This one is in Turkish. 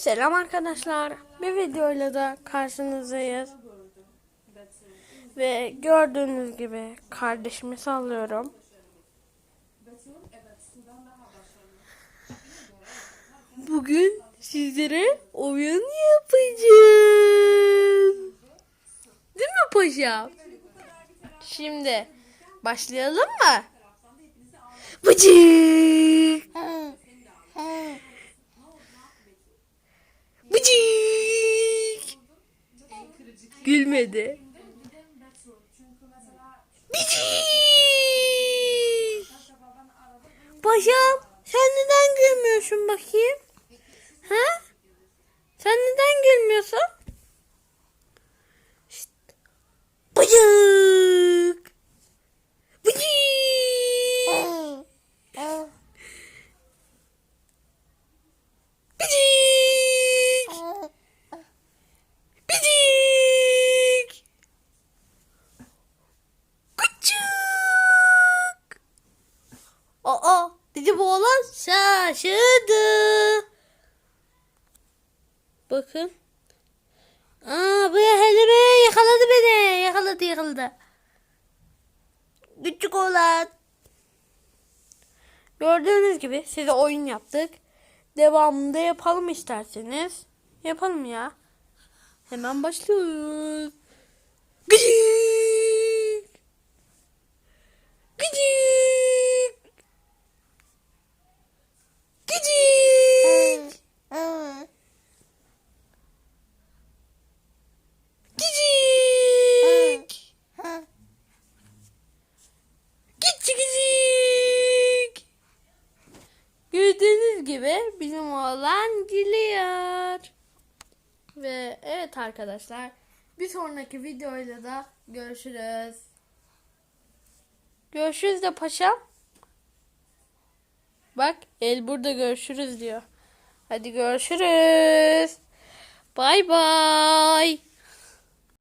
Selam arkadaşlar. Bir videoyla da karşınızdayız. Ve gördüğünüz gibi kardeşimi sallıyorum. Bugün sizlere oyun yapacağız. Değil mi paşam? Şimdi başlayalım mı? Bıcık. Gülmedi. Bıcık. Paşam sen neden gülmüyorsun bakayım? Ha? Sen neden gülmüyorsun? Şşt. Bıcık. Bıcık. Bıcık. Bıcık. Küçük. Aa, dedi bu oğlan şaşırdı. Bakın. Aa, bu helime yakaladı beni. Yakaladı yakaladı. Küçük oğlan. Gördüğünüz gibi size oyun yaptık. Devamında yapalım isterseniz. Yapalım ya. Hemen başlıyoruz. Gıcık. Gıcık. Gıcık. Gıcık. Gıcık gıcık. Gördüğünüz gibi bizim oğlan gülüyor. Ve evet arkadaşlar bir sonraki videoyla da görüşürüz. Görüşürüz de paşam. Bak el burada görüşürüz diyor. Hadi görüşürüz. Bay bay.